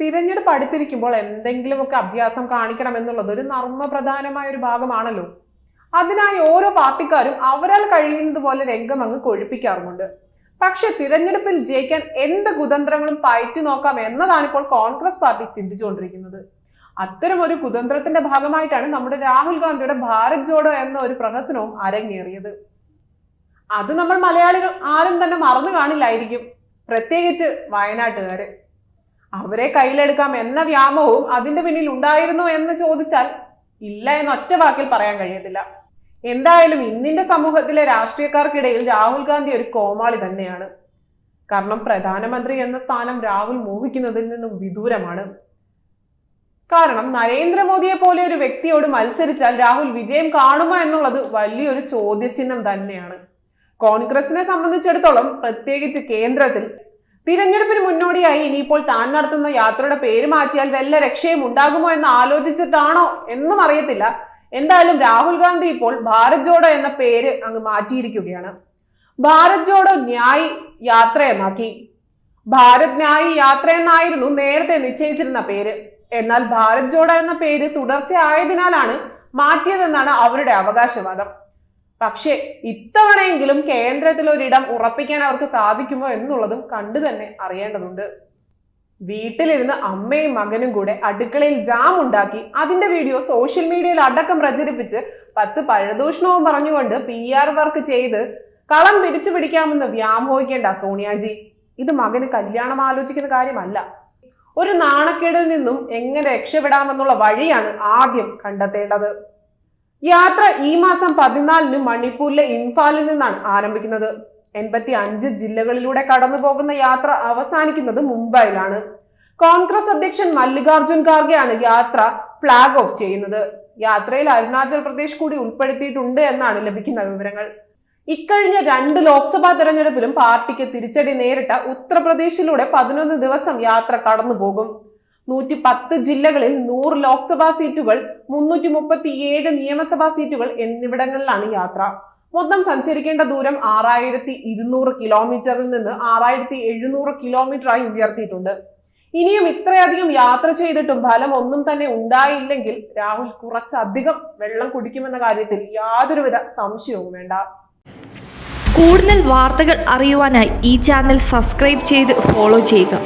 തിരഞ്ഞെടുപ്പ് അടുത്തിരിക്കുമ്പോൾ എന്തെങ്കിലുമൊക്കെ അഭ്യാസം കാണിക്കണം എന്നുള്ളത് ഒരു നർമ്മപ്രധാനമായ ഒരു ഭാഗമാണല്ലോ. അതിനായി ഓരോ പാർട്ടിക്കാരും അവരാൽ കഴിയുന്നത് പോലെ രംഗം അങ്ങ് കൊഴിപ്പിക്കാറുമുണ്ട്. പക്ഷെ തിരഞ്ഞെടുപ്പിൽ ജയിക്കാൻ എന്ത് കുതന്ത്രങ്ങളും പയറ്റി നോക്കാം എന്നതാണ് ഇപ്പോൾ കോൺഗ്രസ് പാർട്ടി ചിന്തിച്ചുകൊണ്ടിരിക്കുന്നത്. അത്തരം ഒരു കുതന്ത്രത്തിന്റെ ഭാഗമായിട്ടാണ് നമ്മുടെ രാഹുൽ ഗാന്ധിയുടെ ഭാരത് ജോഡോ എന്ന ഒരു പ്രഹസനവും അരങ്ങേറിയത്. അത് നമ്മൾ മലയാളികൾ ആരും തന്നെ മറന്നു കാണില്ലായിരിക്കും. പ്രത്യേകിച്ച് വയനാട്ടുകാര്. അവരെ കയ്യിലെടുക്കാം എന്ന വ്യാമവും അതിന്റെ പിന്നിൽ ഉണ്ടായിരുന്നു എന്ന് ചോദിച്ചാൽ ഇല്ല എന്ന് ഒറ്റ വാക്കിൽ പറയാൻ കഴിയത്തില്ല. എന്തായാലും ഇന്നിന്റെ സമൂഹത്തിലെ രാഷ്ട്രീയക്കാർക്കിടയിൽ രാഹുൽ ഗാന്ധി ഒരു കോമാളി തന്നെയാണ്. കാരണം പ്രധാനമന്ത്രി എന്ന സ്ഥാനം രാഹുൽ മോഹിക്കുന്നതിൽ നിന്നും വിദൂരമാണ്. കാരണം നരേന്ദ്രമോദിയെ പോലെ ഒരു വ്യക്തിയോട് മത്സരിച്ചാൽ രാഹുൽ വിജയം കാണുമോ എന്നുള്ളത് വലിയൊരു ചോദ്യചിഹ്നം തന്നെയാണ്. കോൺഗ്രസിനെ സംബന്ധിച്ചിടത്തോളം പ്രത്യേകിച്ച് കേന്ദ്രത്തിൽ തിരഞ്ഞെടുപ്പിന് മുന്നോടിയായി ഇനിയിപ്പോൾ താൻ നടത്തുന്ന യാത്രയുടെ പേര് മാറ്റിയാൽ വല്ല രക്ഷയും ഉണ്ടാകുമോ എന്ന് ആലോചിച്ചിട്ടാണോ എന്നും അറിയത്തില്ല. എന്തായാലും രാഹുൽ ഗാന്ധി ഇപ്പോൾ ഭാരത് ജോഡോ എന്ന പേര് അങ്ങ് മാറ്റിയിരിക്കുകയാണ്. ഭാരത് ജോഡോ ന്യായ് യാത്ര എന്നാക്കി ഭാരത് ന്യായ് യാത്ര എന്നായിരുന്നു നേരത്തെ നിശ്ചയിച്ചിരുന്ന പേര്. എന്നാൽ ഭാരത് ജോഡോ എന്ന പേര് തുടർച്ചയായതിനാലാണ് മാറ്റിയതെന്നാണ് അവരുടെ അവകാശവാദം. പക്ഷേ ഇത്തവണയെങ്കിലും കേന്ദ്രത്തിൽ ഒരിടം ഉറപ്പിക്കാൻ അവർക്ക് സാധിക്കുമോ എന്നുള്ളതും കണ്ടു തന്നെ അറിയേണ്ടതുണ്ട്. വീട്ടിലിരുന്ന് അമ്മയും മകനും കൂടെ അടുക്കളയിൽ ജാം ഉണ്ടാക്കി അതിന്റെ വീഡിയോ സോഷ്യൽ മീഡിയയിൽ അടക്കം പ്രചരിപ്പിച്ച് പത്ത് പഴദൂഷണവും പറഞ്ഞുകൊണ്ട് പി ആർ വർക്ക് ചെയ്ത് കളം തിരിച്ചു പിടിക്കാമെന്ന് വ്യാമോഹിക്കേണ്ട സോണിയാജി. ഇത് മകന് കല്യാണം ആലോചിക്കുന്ന കാര്യമല്ല. ഒരു നാണക്കേടിൽ നിന്നും എങ്ങനെ രക്ഷപ്പെടാമെന്നുള്ള വഴിയാണ് ആദ്യം കണ്ടെത്തേണ്ടത്. യാത്ര ഈ മാസം പതിനാലിന് മണിപ്പൂരിലെ ഇൻഫാലിൽ നിന്നാണ് ആരംഭിക്കുന്നത്. എൺപത്തി അഞ്ച് ജില്ലകളിലൂടെ കടന്നു പോകുന്ന യാത്ര അവസാനിക്കുന്നത് മുംബൈയിലാണ്. കോൺഗ്രസ് അധ്യക്ഷൻ മല്ലികാർജുൻ ഖാർഗെയാണ് യാത്ര ഫ്ലാഗ് ഓഫ് ചെയ്യുന്നത്. യാത്രയിൽ അരുണാചൽ പ്രദേശ് കൂടി ഉൾപ്പെടുത്തിയിട്ടുണ്ട് എന്നാണ് ലഭിക്കുന്ന വിവരങ്ങൾ. ഇക്കഴിഞ്ഞ രണ്ട് ലോക്സഭാ തെരഞ്ഞെടുപ്പിലും പാർട്ടിക്ക് തിരിച്ചടി നേരിട്ട ഉത്തർപ്രദേശിലൂടെ പതിനൊന്ന് ദിവസം യാത്ര കടന്നു പോകും നൂറ്റി പത്ത് ജില്ലകളിൽ നൂറ് ലോക്സഭാ സീറ്റുകൾ മുന്നൂറ്റി മുപ്പത്തിയേഴ് നിയമസഭാ സീറ്റുകൾ എന്നിവിടങ്ങളിലാണ് യാത്ര. മൊത്തം സഞ്ചരിക്കേണ്ട ദൂരം ആറായിരത്തി ഇരുന്നൂറ് കിലോമീറ്ററിൽ നിന്ന് ആറായിരത്തി എഴുന്നൂറ് കിലോമീറ്ററായി ഉയർത്തിയിട്ടുണ്ട്. ഇനിയും ഇത്രയധികം യാത്ര ചെയ്തിട്ടും ഫലം ഒന്നും തന്നെ ഉണ്ടായില്ലെങ്കിൽ രാഹുൽ കുറച്ചധികം വെള്ളം കുടിക്കുമെന്ന കാര്യത്തിൽ യാതൊരുവിധ സംശയവും വേണ്ട. കൂടുതൽ വാർത്തകൾ അറിയുവാനായി ഈ ചാനൽ സബ്സ്ക്രൈബ് ചെയ്ത് ഫോളോ ചെയ്യുക.